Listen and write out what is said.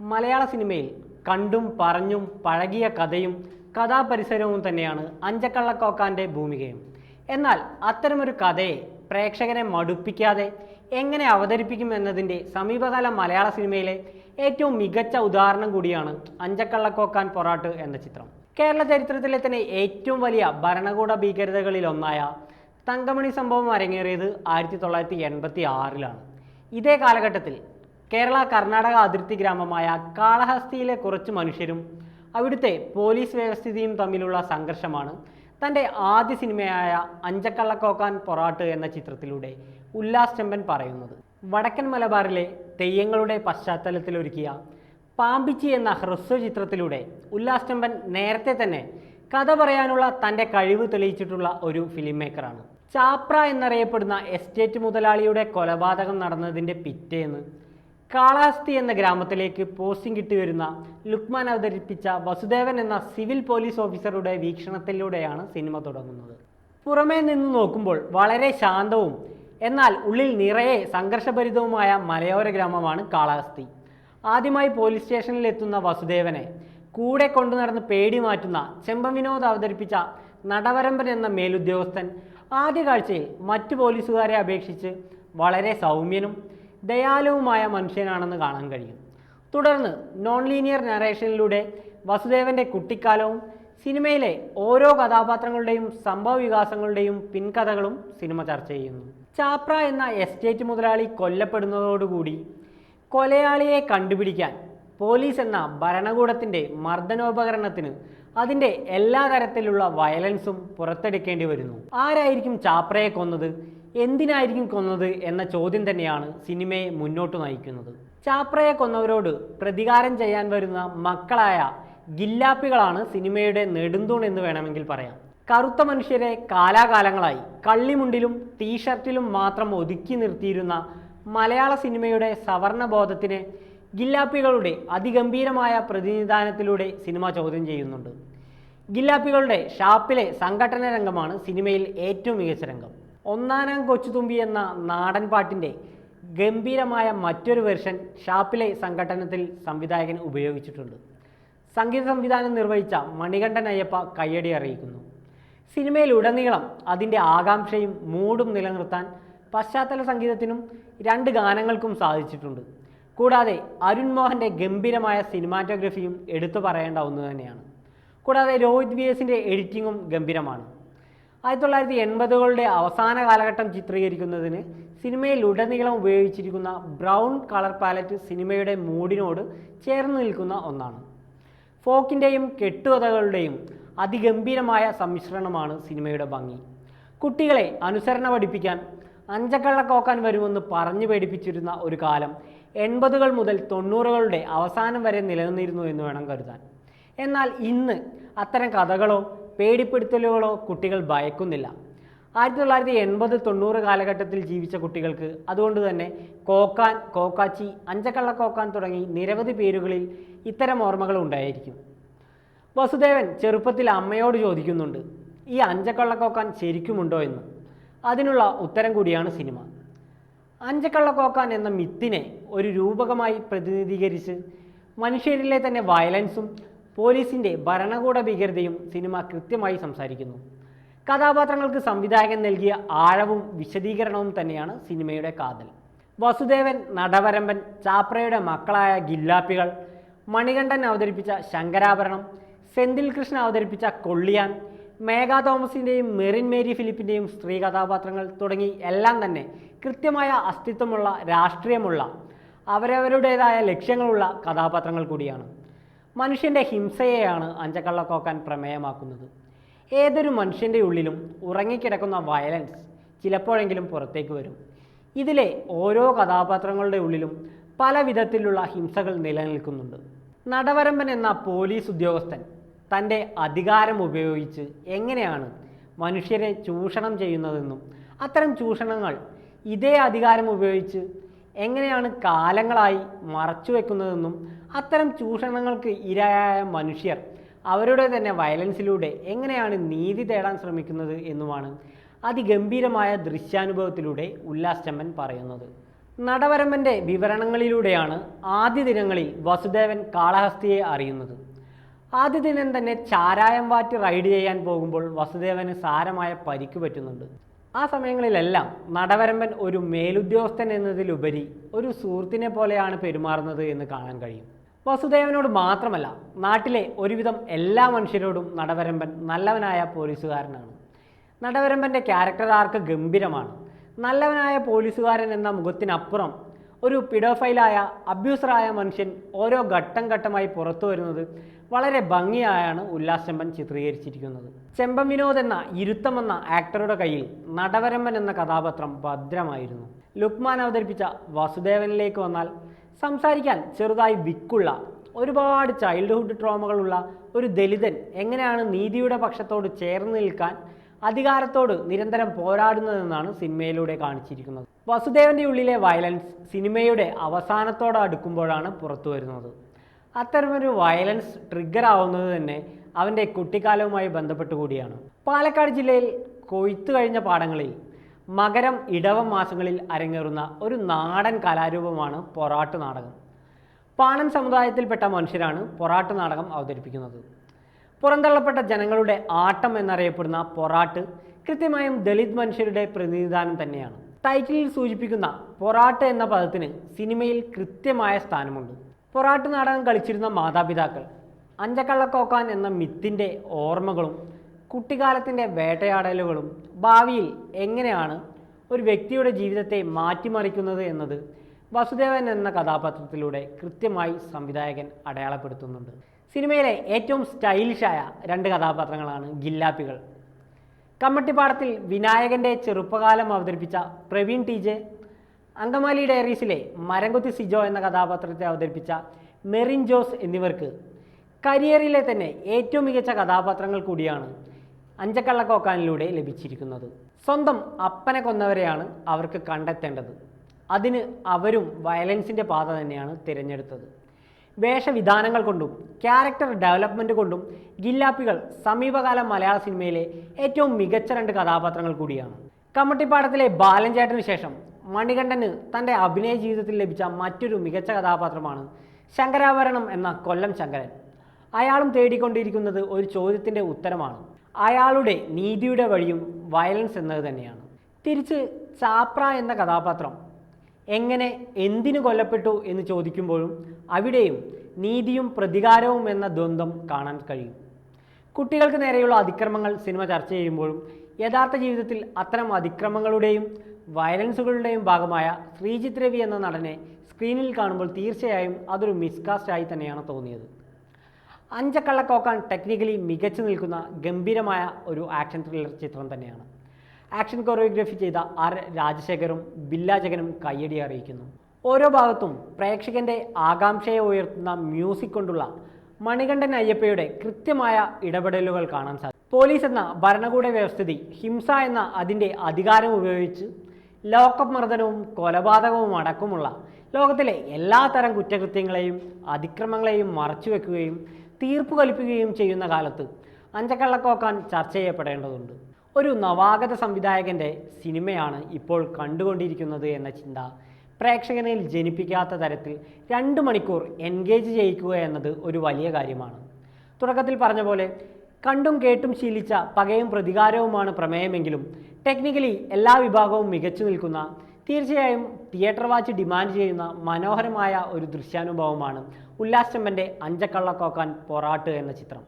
മലയാള സിനിമയിൽ കണ്ടും പറഞ്ഞും പഴകിയ കഥയും കഥാപരിസരവും തന്നെയാണ് അഞ്ചക്കള്ളക്കോക്കാന്റെ ഭൂമികയും. എന്നാൽ അത്തരമൊരു കഥയെ പ്രേക്ഷകരെ മടുപ്പിക്കാതെ എങ്ങനെ അവതരിപ്പിക്കും എന്നതിന്റെ സമീപകാല മലയാള സിനിമയിലെ ഏറ്റവും മികച്ച ഉദാഹരണം കൂടിയാണ് അഞ്ചക്കള്ളക്കോക്കാൻ പൊറാട്ട് എന്ന ചിത്രം. കേരള ചരിത്രത്തിലെ തന്നെ ഏറ്റവും വലിയ ഭരണകൂട ഭീകരതകളിലൊന്നായ തങ്കമണി സംഭവം അരങ്ങേറിയത് ആയിരത്തി തൊള്ളായിരത്തി എൺപത്തി ആറിലാണ്. ഇതേ കാലഘട്ടത്തിൽ കേരള കർണാടക അതിർത്തി ഗ്രാമമായ കാളഹസ്തിയിലെ കുറച്ച് മനുഷ്യരും അവിടുത്തെ പോലീസ് വ്യവസ്ഥിതിയും തമ്മിലുള്ള സംഘർഷമാണ്. തന്റെ ആദ്യ സിനിമയായ അഞ്ചക്കള്ളക്കോക്കാൻ പൊറാട്ട് എന്ന ചിത്രത്തിലൂടെ ഉല്ലാസ് ചെമ്പൻ പറയുന്നത്. വടക്കൻ മലബാറിലെ തെയ്യങ്ങളുടെ പശ്ചാത്തലത്തിലൊരുക്കിയ പാമ്പിച്ചി എന്ന ഹ്രസ്വ ചിത്രത്തിലൂടെ ഉല്ലാസ് ചെമ്പൻ നേരത്തെ തന്നെ കഥ പറയാനുള്ള തന്റെ കഴിവ് തെളിയിച്ചിട്ടുള്ള ഒരു ഫിലിം മേക്കറാണ് ചാപ്ര എന്നറിയപ്പെടുന്ന എസ്റ്റേറ്റ് മുതലാളിയുടെ കൊലപാതകം നടന്നതിന്റെ പിറ്റേന്ന് കാളാസ്തി എന്ന ഗ്രാമത്തിലേക്ക് പോസ്റ്റിംഗ് കിട്ടി വരുന്ന ലുക്മാൻ അവതരിപ്പിച്ച വസുദേവൻ എന്ന സിവിൽ പോലീസ് ഓഫീസറുടെ വീക്ഷണത്തിലൂടെയാണ് സിനിമ തുടങ്ങുന്നത്. പുറമേ നിന്ന് നോക്കുമ്പോൾ വളരെ ശാന്തവും എന്നാൽ ഉള്ളിൽ നിറയെ സംഘർഷഭരിതവുമായ മലയോര ഗ്രാമമാണ് കാളാസ്തി. ആദ്യമായി പോലീസ് സ്റ്റേഷനിൽ എത്തുന്ന വസുദേവനെ കൂടെ കൊണ്ടു നടന്ന് പേടി മാറ്റുന്ന ചെമ്പൻ വിനോദ് അവതരിപ്പിച്ച നടവരമ്പൻ എന്ന മേലുദ്യോഗസ്ഥൻ ആദ്യ കാഴ്ചയിൽ മറ്റു പോലീസുകാരെ അപേക്ഷിച്ച് വളരെ സൗമ്യനും ദയാലുവുമായ മനുഷ്യനാണെന്ന് കാണാൻ കഴിയും. തുടർന്ന് നോൺ ലീനിയർ നറേഷനിലൂടെ വസുദേവന്റെ കുട്ടിക്കാലവും സിനിമയിലെ ഓരോ കഥാപാത്രങ്ങളുടെയും സംഭവ വികാസങ്ങളുടെയും പിൻകഥകളും സിനിമ ചർച്ച ചെയ്യുന്നു. ചാപ്ര എന്ന എസ്റ്റേറ്റ് മുതലാളി കൊല്ലപ്പെടുന്നതോടുകൂടി കൊലയാളിയെ കണ്ടുപിടിക്കാൻ പോലീസ് എന്ന ഭരണകൂടത്തിന്റെ മർദ്ദനോപകരണത്തിന് അതിന്റെ എല്ലാ തരത്തിലുള്ള വയലൻസും പുറത്തെടുക്കേണ്ടി വരുന്നു. ആരായിരിക്കും ചാപ്രയെ കൊന്നത്? എന്തിനായിരിക്കും കൊന്നത് എന്ന ചോദ്യം തന്നെയാണ് സിനിമയെ മുന്നോട്ട് നയിക്കുന്നത്. ചാപ്രയെ കൊന്നവരോട് പ്രതികാരം ചെയ്യാൻ വരുന്ന മക്കളായ ഗില്ലാപ്പികളാണ് സിനിമയുടെ നെടുന്തൂൺ എന്ന് വേണമെങ്കിൽ പറയാം. കറുത്ത മനുഷ്യരെ കാലാകാലങ്ങളായി കള്ളിമുണ്ടിലും ടീഷർട്ടിലും മാത്രം ഒതുക്കി നിർത്തിയിരുന്ന മലയാള സിനിമയുടെ സവർണബോധത്തിനെ ഗില്ലാപ്പികളുടെ അതിഗംഭീരമായ പ്രതിനിധാനത്തിലൂടെ സിനിമ ചോദ്യം ചെയ്യുന്നുണ്ട്. ഗില്ലാപ്പികളുടെ ഷാപ്പിലെ സംഘടന രംഗമാണ് സിനിമയിൽ ഏറ്റവും മികച്ച രംഗം. ഒന്നാനാം കൊച്ചുതുമ്പി എന്ന നാടൻ പാട്ടിന്റെ ഗംഭീരമായ മറ്റൊരു വെർഷൻ ഷാപ്പിലെ സംഘടനത്തിൽ സംവിധായകൻ ഉപയോഗിച്ചിട്ടുണ്ട്. സംഗീത സംവിധാനം നിർവഹിച്ച മണികണ്ഠൻ അയ്യപ്പ കയ്യടി അറിയിക്കുന്നു. സിനിമയിലുടനീളം അതിന്റെ ആകാംക്ഷയും മൂഡും നിലനിർത്താൻ പശ്ചാത്തല സംഗീതത്തിനും രണ്ട് ഗാനങ്ങൾക്കും സാധിച്ചിട്ടുണ്ട്. കൂടാതെ അരുൺ മോഹന്റെ ഗംഭീരമായ സിനിമാറ്റോഗ്രഫിയും എടുത്തു പറയേണ്ട ഒന്ന് തന്നെയാണ്. കൂടാതെ രോഹിത് വി എസിന്റെ എഡിറ്റിങ്ങും ഗംഭീരമാണ്. ആയിരത്തി തൊള്ളായിരത്തി എൺപതുകളുടെ അവസാന കാലഘട്ടം ചിത്രീകരിക്കുന്നതിന് സിനിമയിൽ ഉടനീളം ഉപയോഗിച്ചിരിക്കുന്ന ബ്രൗൺ കളർ പാലറ്റ് സിനിമയുടെ മൂഡിനോട് ചേർന്ന് നിൽക്കുന്ന ഒന്നാണ്. ഫോക്കിന്റെയും കെട്ടുകഥകളുടെയും അതിഗംഭീരമായ സമ്മിശ്രണമാണ് സിനിമയുടെ ഭംഗി. കുട്ടികളെ അനുസരണ പഠിപ്പിക്കാൻ അഞ്ചക്കള്ള കോക്കാൻ വരുമെന്ന് പറഞ്ഞു പേടിപ്പിച്ചിരുന്ന ഒരു കാലം എൺപതുകൾ മുതൽ തൊണ്ണൂറുകളുടെ അവസാനം വരെ നിലനിന്നിരുന്നു എന്ന് വേണം കരുതാൻ. എന്നാൽ ഇന്ന് അത്തരം കഥകളോ പേടിപ്പെടുത്തലുകളോ കുട്ടികൾ ഭയക്കുന്നില്ല. ആയിരത്തി തൊള്ളായിരത്തി എൺപത് തൊണ്ണൂറ് കാലഘട്ടത്തിൽ ജീവിച്ച കുട്ടികൾക്ക് അതുകൊണ്ട് തന്നെ കോക്കാൻ കോക്കാച്ചി അഞ്ചക്കള്ളക്കോക്കാൻ തുടങ്ങി നിരവധി പേരുകളിൽ ഇത്തരം ഓർമ്മകൾ ഉണ്ടായിരിക്കും. വസുദേവൻ ചെറുപ്പത്തിൽ അമ്മയോട് ചോദിക്കുന്നുണ്ട് ഈ അഞ്ചക്കള്ളക്കോക്കാൻ ശരിക്കുമുണ്ടോ എന്ന്? അതിനുള്ള ഉത്തരം കൂടിയാണ് സിനിമ. അഞ്ചക്കള്ളക്കോക്കാൻ എന്ന മിത്തിനെ ഒരു രൂപകമായി പ്രതിനിധീകരിച്ച് മനുഷ്യരിലെ തന്നെ വയലൻസും പോലീസിന്റെ ഭരണകൂട ഭീകരതയും സിനിമ കൃത്യമായി സംസാരിക്കുന്നു. കഥാപാത്രങ്ങൾക്ക് സംവിധായകൻ നൽകിയ ആഴവും വിശദീകരണവും തന്നെയാണ് സിനിമയുടെ കാതൽ. വസുദേവൻ നടവരമ്പൻ ചാപ്രയുടെ മക്കളായ ഗില്ലാപ്പികൾ മണികണ്ഠൻ അവതരിപ്പിച്ച ശങ്കരാഭരണം സെന്തിൽ കൃഷ്ണ അവതരിപ്പിച്ച കൊള്ളിയാൻ മേഘ തോമസിന്റെയും മെറിൻ മേരി ഫിലിപ്പിന്റെയും സ്ത്രീ കഥാപാത്രങ്ങൾ തുടങ്ങി എല്ലാം തന്നെ കൃത്യമായ അസ്തിത്വമുള്ള രാഷ്ട്രീയമുള്ള അവരവരുടേതായ ലക്ഷ്യങ്ങളുള്ള കഥാപാത്രങ്ങൾ കൂടിയാണ്. മനുഷ്യന്റെ ഹിംസയെയാണ് അഞ്ചക്കള്ളക്കോക്കാൻ പ്രമേയമാക്കുന്നത്. ഏതൊരു മനുഷ്യന്റെ ഉള്ളിലും ഉറങ്ങിക്കിടക്കുന്ന വയലൻസ് ചിലപ്പോഴെങ്കിലും പുറത്തേക്ക് വരും. ഇതിലെ ഓരോ കഥാപാത്രങ്ങളുടെ ഉള്ളിലും പല വിധത്തിലുള്ള ഹിംസകൾ നിലനിൽക്കുന്നുണ്ട്. നടവരമ്പൻ എന്ന പോലീസ് ഉദ്യോഗസ്ഥൻ തന്റെ അധികാരം ഉപയോഗിച്ച് എങ്ങനെയാണ് മനുഷ്യരെ ചൂഷണം ചെയ്യുന്നതെന്നും അത്തരം ചൂഷണങ്ങൾ ഇതേ അധികാരം ഉപയോഗിച്ച് എങ്ങനെയാണ് കാലങ്ങളായി മറച്ചു വയ്ക്കുന്നതെന്നും അത്തരം ചൂഷണങ്ങൾക്ക് ഇരയായ മനുഷ്യർ അവരുടെ തന്നെ വയലൻസിലൂടെ എങ്ങനെയാണ് നീതി തേടാൻ ശ്രമിക്കുന്നത് എന്നുമാണ് അതിഗംഭീരമായ ദൃശ്യാനുഭവത്തിലൂടെ ഉല്ലാസ് ചമ്മൻ പറയുന്നത്. നടവരമ്പന്റെ വിവരണങ്ങളിലൂടെയാണ് ആദ്യ ദിനങ്ങളിൽ വസുദേവൻ കാളഹസ്തിയെ അറിയുന്നത്. ആദ്യ ദിനം തന്നെ ചാരായം വാറ്റി റൈഡ് ചെയ്യാൻ പോകുമ്പോൾ വസുദേവന് സാരമായ പരിക്ക് പറ്റുന്നുണ്ട്. ആ സമയങ്ങളിലെല്ലാം നടവരമ്പൻ ഒരു മേലുദ്യോഗസ്ഥൻ എന്നതിലുപരി ഒരു സുഹൃത്തിനെ പോലെയാണ് പെരുമാറുന്നത് എന്ന് കാണാൻ കഴിയും. വസുദേവനോട് മാത്രമല്ല നാട്ടിലെ ഒരുവിധം എല്ലാ മനുഷ്യരോടും നടവരമ്പൻ നല്ലവനായ പോലീസുകാരനാണ്. നടവരമ്പന്റെ ക്യാരക്ടർ ആർക്ക് ഗംഭീരമാണ്. നല്ലവനായ പോലീസുകാരൻ എന്ന മുഖത്തിനപ്പുറം ഒരു പിഡോഫൈലായ അബ്യൂസറായ മനുഷ്യൻ ഓരോ ഘട്ടം ഘട്ടമായി പുറത്തു വരുന്നത് വളരെ ഭംഗിയായാണ് ഉല്ലാസ് ചെമ്പൻ ചിത്രീകരിച്ചിരിക്കുന്നത്. ചെമ്പൻ വിനോദ് എന്ന ഇരുത്തം എന്ന ആക്ടറുടെ കയ്യിൽ നടവരമ്പൻ എന്ന കഥാപാത്രം ഭദ്രമായിരുന്നു. ലുക്മാൻ അവതരിപ്പിച്ച വസുദേവനിലേക്ക് വന്നാൽ സംസാരിക്കാൻ ചെറുതായി വിക്കുള്ള ഒരുപാട് ചൈൽഡ്ഹുഡ് ട്രോമകളുള്ള ഒരു ദലിതൻ എങ്ങനെയാണ് നീതിയുടെ പക്ഷത്തോട് ചേർന്ന് നിൽക്കാൻ അധികാരത്തോട് നിരന്തരം പോരാടുന്നതെന്നാണ് സിനിമയിലൂടെ കാണിച്ചിരിക്കുന്നത്. വസുദേവന്റെ ഉള്ളിലെ വയലൻസ് സിനിമയുടെ അവസാനത്തോട് അടുക്കുമ്പോഴാണ് പുറത്തു വരുന്നത്. അത്തരമൊരു വയലൻസ് ട്രിഗർ ആവുന്നത് തന്നെ അവന്റെ കുട്ടിക്കാലവുമായി ബന്ധപ്പെട്ട് കൂടിയാണ്. പാലക്കാട് ജില്ലയിൽ കൊയ്ത്തു കഴിഞ്ഞ പാടങ്ങളിൽ മകരം ഇടവം മാസങ്ങളിൽ അരങ്ങേറുന്ന ഒരു നാടൻ കലാരൂപമാണ് പൊറാട്ട് നാടകം. പാണൻ സമുദായത്തിൽപ്പെട്ട മനുഷ്യരാണ് പൊറാട്ട് നാടകം അവതരിപ്പിക്കുന്നത്. പുറന്തള്ളപ്പെട്ട ജനങ്ങളുടെ ആട്ടം എന്നറിയപ്പെടുന്ന പൊറാട്ട് കൃത്യമായും ദളിത് മനുഷ്യരുടെ പ്രതിനിധാനം തന്നെയാണ്. ടൈറ്റിലിൽ സൂചിപ്പിക്കുന്ന പൊറാട്ട എന്ന പദത്തിന് സിനിമയിൽ കൃത്യമായ സ്ഥാനമുണ്ട്. പൊറാട്ട് നാടകം കളിച്ചിരുന്ന മാതാപിതാക്കൾ അഞ്ചക്കള്ളക്കോക്കാൻ എന്ന മിത്തിന്റെ ഓർമ്മകളും കുട്ടിക്കാലത്തിന്റെ വേട്ടയാടലുകളും ഭാവിയിൽ എങ്ങനെയാണ് ഒരു വ്യക്തിയുടെ ജീവിതത്തെ മാറ്റിമറിക്കുന്നത് എന്നത് വസുദേവൻ എന്ന കഥാപാത്രത്തിലൂടെ കൃത്യമായി സംവിധായകൻ അടയാളപ്പെടുത്തുന്നുണ്ട്. സിനിമയിലെ ഏറ്റവും സ്റ്റൈലിഷായ രണ്ട് കഥാപാത്രങ്ങളാണ് ഗില്ലാപ്പികൾ. കമ്മട്ടിപ്പാടത്തിൽ വിനായകന്റെ ചെറുപ്പകാലം അവതരിപ്പിച്ച പ്രവീൺ ടി ജെ അങ്കമാലി ഡയറീസിലെ മരംകുത്തി സിജോ എന്ന കഥാപാത്രത്തെ അവതരിപ്പിച്ച മെറിൻ ജോസ് എന്നിവർക്ക് കരിയറിലെ തന്നെ ഏറ്റവും മികച്ച കഥാപാത്രങ്ങൾ കൂടിയാണ് അഞ്ചക്കള്ളക്കോക്കാനിലൂടെ ലഭിച്ചിരിക്കുന്നത്. സ്വന്തം അപ്പനെ കൊന്നവരെയാണ് അവർക്ക് കണ്ടെത്തേണ്ടത്. അതിന് അവരും വയലൻസിന്റെ പാത തന്നെയാണ് തിരഞ്ഞെടുത്തത്. വേഷവിധാനങ്ങൾ കൊണ്ടും ക്യാരക്ടർ ഡെവലപ്മെന്റ് കൊണ്ടും ഗില്ലാപ്പികൾ സമീപകാല മലയാള സിനിമയിലെ ഏറ്റവും മികച്ച രണ്ട് കഥാപാത്രങ്ങൾ കൂടിയാണ്. കമ്മട്ടിപ്പാടത്തിലെ ബാലൻചേട്ടന് ശേഷം മണികണ്ഠന് തന്റെ അഭിനയ ജീവിതത്തിൽ ലഭിച്ച മറ്റൊരു മികച്ച കഥാപാത്രമാണ് ശങ്കരാഭരണം എന്ന കൊല്ലം ശങ്കരൻ. അയാളും തേടിക്കൊണ്ടിരിക്കുന്നത് ഒരു ചോദ്യത്തിന്റെ ഉത്തരമാണ്. അയാളുടെ നീതിയുടെ വഴിയും വയലൻസ് എന്നത് തന്നെയാണ്. തിരിച്ച് ചാപ്ര എന്ന കഥാപാത്രം എങ്ങനെ എന്തിനു കൊല്ലപ്പെട്ടു എന്ന് ചോദിക്കുമ്പോഴും അവിടെയും നീതിയും പ്രതികാരവും എന്ന ദ്വന്ദ്ം കാണാൻ കഴിയും. കുട്ടികൾക്ക് നേരെയുള്ള അതിക്രമങ്ങൾ സിനിമ ചർച്ച ചെയ്യുമ്പോഴും യഥാർത്ഥ ജീവിതത്തിൽ അത്തരം അതിക്രമങ്ങളുടെയും വയലൻസുകളുടെയും ഭാഗമായ ശ്രീജിത് രവി എന്ന നടനെ സ്ക്രീനിൽ കാണുമ്പോൾ തീർച്ചയായും അതൊരു മിസ്കാസ്റ്റായി തന്നെയാണ് തോന്നിയത്. അഞ്ചക്കള്ളക്കോക്കാൻ ടെക്നിക്കലി മികച്ചു നിൽക്കുന്ന ഗംഭീരമായ ഒരു ആക്ഷൻ ത്രില്ലർ ചിത്രം തന്നെയാണ്. ആക്ഷൻ കൊറിയോഗ്രഫി ചെയ്ത ആർ രാജശേഖരും ബില്ലാജകനും കയ്യടി അറിയിക്കുന്നു. ഓരോ ഭാഗത്തും പ്രേക്ഷകന്റെ ആകാംക്ഷയെ ഉയർത്തുന്ന മ്യൂസിക് കൊണ്ടുള്ള മണികണ്ഠൻ അയ്യപ്പയുടെ കൃത്യമായ ഇടപെടലുകൾ കാണാൻ സാധിക്കും. പോലീസ് എന്ന ഭരണകൂട വ്യവസ്ഥിതി ഹിംസ എന്ന അതിന്റെ അധികാരം ഉപയോഗിച്ച് ലോകമർദ്ദനവും കൊലപാതകവും അടക്കമുള്ള ലോകത്തിലെ എല്ലാ തരം കുറ്റകൃത്യങ്ങളെയും അതിക്രമങ്ങളെയും മറച്ചുവെക്കുകയും തീർപ്പ് കൽപ്പിക്കുകയും ചെയ്യുന്ന കാലത്ത് അഞ്ചക്കള്ളക്കോക്കാൻ ചർച്ച ചെയ്യപ്പെടേണ്ടതുണ്ട്. ഒരു നവാഗത സംവിധായകന്റെ സിനിമയാണ് ഇപ്പോൾ കണ്ടുകൊണ്ടിരിക്കുന്നത് എന്ന ചിന്ത പ്രേക്ഷകനിൽ ജനിപ്പിക്കാത്ത തരത്തിൽ രണ്ട് മണിക്കൂർ എൻഗേജ് ചെയ്യിക്കുക എന്നത് ഒരു വലിയ കാര്യമാണ്. തുടക്കത്തിൽ പറഞ്ഞ പോലെ കണ്ടും കേട്ടും ശീലിച്ച പകയും പ്രതികാരവുമാണ് പ്രമേയമെങ്കിലും ടെക്നിക്കലി എല്ലാ വിഭാഗവും മികച്ചു നിൽക്കുന്ന തീർച്ചയായും തിയേറ്റർ വാച്ച് ഡിമാൻഡ് ചെയ്യുന്ന മനോഹരമായ ഒരു ദൃശ്യാനുഭവമാണ് ഉല്ലാസ് ചെമ്പന്റെ അഞ്ചക്കള്ളക്കോക്കാൻ പൊറാട്ട് എന്ന ചിത്രം.